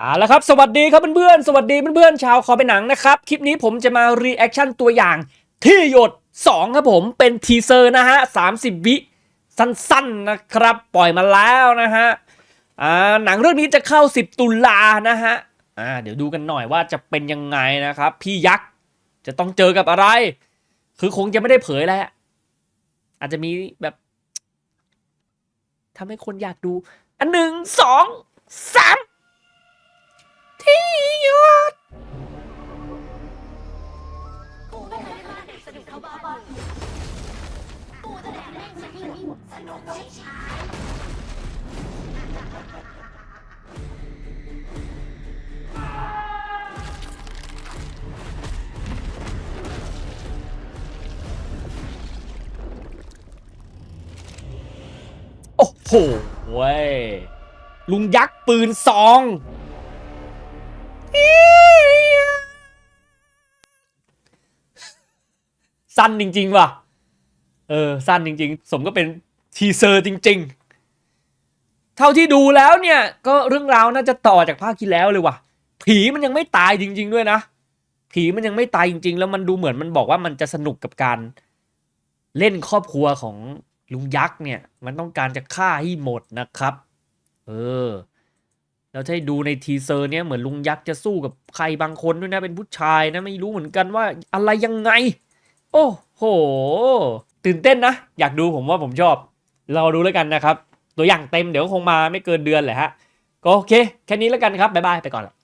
เอาละครับ สวัสดีครับเพื่อนๆ สวัสดีเพื่อนๆ ชาวคอเป็นหนังนะครับ คลิปนี้ผมจะมารีแอคชั่นตัวอย่าง ที่หยด 2 ครับผมเป็นทีเซอร์นะฮะ 30 วิ สั้นๆนะครับ ปล่อยมาแล้วนะฮะอ่าหนังเรื่องนี้จะเข้า 10 ตุลานะฮะอ่าเดี๋ยวดูกันหน่อยว่าจะเป็นยังไงนะครับ พี่ยักษ์จะต้องเจอกับอะไร คือคงจะไม่ได้เผยแล้วอาจจะมีแบบทำให้คนอยากดู อันหนึ่งสองสาม กูจะแดกแม่งสนุกสนุกใช่ใช่โอ้โหเว้ยลุงยักษ์ปืนซอง สั้นจริง ๆ ว่ะ เออ สั้นจริง ๆ สมก็เป็นทีเซอร์จริง ๆ เท่าที่ดูแล้วเนี่ย ก็เรื่องราวน่าจะต่อจากภาคที่แล้วเลยว่ะ ผีมันยังไม่ตายจริง ๆ ด้วยนะ ผีมันยังไม่ตายจริง ๆ แล้วมันดูเหมือนมันบอกว่ามันจะสนุกกับการ เล่นครอบครัวของลุงยักษ์เนี่ย มันต้องการจะฆ่าให้หมดนะครับ เออแล้วถ้าให้ดูในทีเซอร์เนี่ยเหมือนลุงยักษ์จะสู้กับใครบางคนด้วยนะเป็นผู้ชายนะไม่รู้เหมือนกันว่าอะไรยังไง โอ้โห ตื่นเต้นนะ อยากดูผมว่าผมชอบ เราดูแล้วกันนะครับ ตัวอย่างเต็มเดี๋ยวคงมาไม่เกินเดือนแหละฮะ ก็โอเค แค่นี้แล้วกันครับ บ๊ายบาย ไปก่อนละ